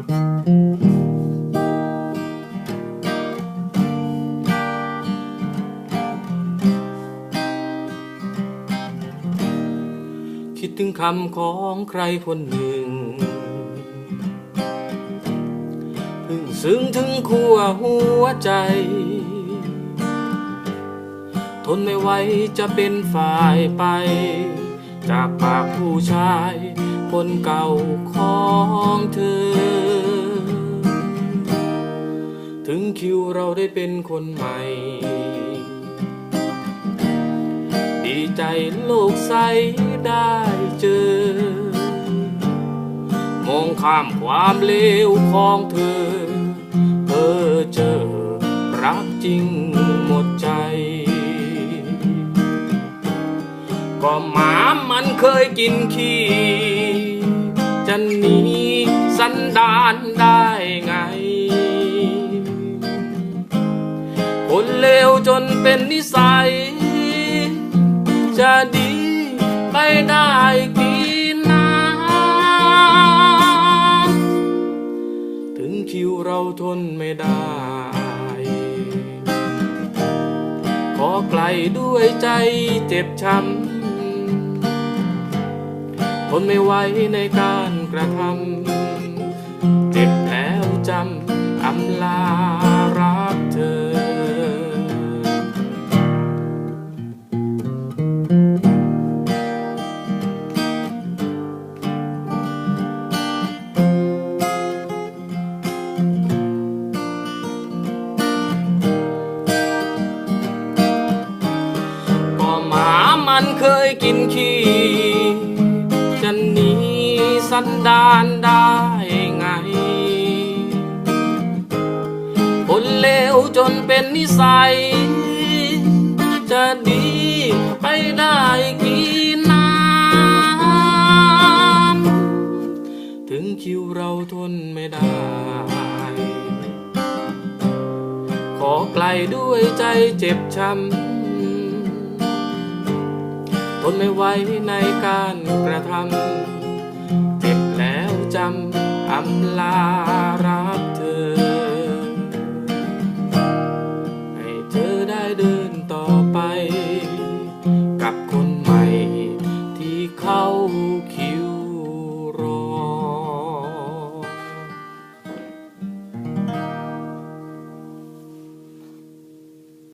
คิดถึงคำของใครคนหนึ่ง พึ่งซึ้งถึงขั้วหัวใจ ทนไม่ไหวจะเป็นฝ่ายไป จากปากผู้ชาย คนเก่าของเธอ ถึงคิวเราได้เป็นคนใหม่ ดีใจโลกใสได้เจอ มองข้ามความเลวของเธอ เธอเจอรักจริง ก็หมามันเคยกินขี้จะหนีสันดานได้ไง คนเลวจนเป็นนิสัย จะดีไปได้กี่น้ำถึงคิวเราทนไม่ได้ ขอไกลด้วยใจเจ็บช้ำ ทนไม่ไหวในการกระทำเจ็บแล้วจำอำลารักเธอ ก็หมามันเคยกินขี้ นดานได้ไงคนเลวจนเป็นนิสัย จะดีไปได้กี่น้ำถึงคิวเราทนไม่ได้ ขอไกลด้วยใจเจ็บช้ำทนไม่ไหวในการกระทำ จำอำลาเรา